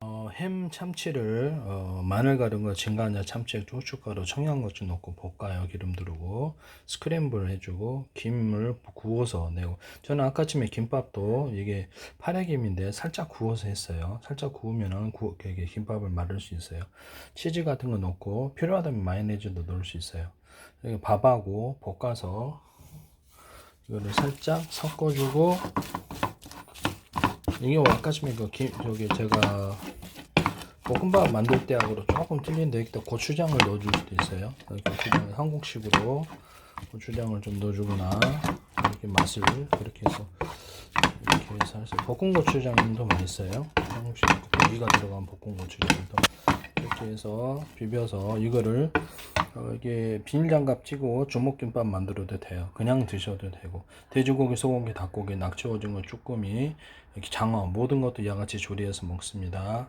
어, 햄 참치를 어, 마늘 거, 진간장, 참치액, 고춧가루, 청양고추 넣고 볶아요. 기름 두르고 스크램블 해주고 김을 구워서 내고 저는 아까쯤에 김밥도 이게 파래김인데 살짝 구워서 했어요. 살짝 구우면은 구, 이게 김밥을 말을 수 있어요. 치즈 같은 거 넣고 필요하다면 마요네즈도 넣을 수 있어요. 밥하고 볶아서 이거를 살짝 섞어주고 이게 아까쯤에 그 김, 저기 제가 볶음밥 만들 때하고 조금 틀린데 여기다 고추장을 넣어줄 수도 있어요. 고추장 한국식으로 고추장을 좀 넣어주거나 이렇게 맛을 그렇게 해서 이렇게 해서 볶은 고추장도 맛있어요. 한국식 고기가 들어간 볶은 고추장도 이렇게 해서 비벼서 이거를 어, 이게 비닐 장갑 찌고 주먹김밥 만들어도 돼요. 그냥 드셔도 되고 돼지고기, 소고기, 닭고기, 낙지, 오징어, 쭈꾸미, 장어 모든 것도 양아치 조리해서 먹습니다.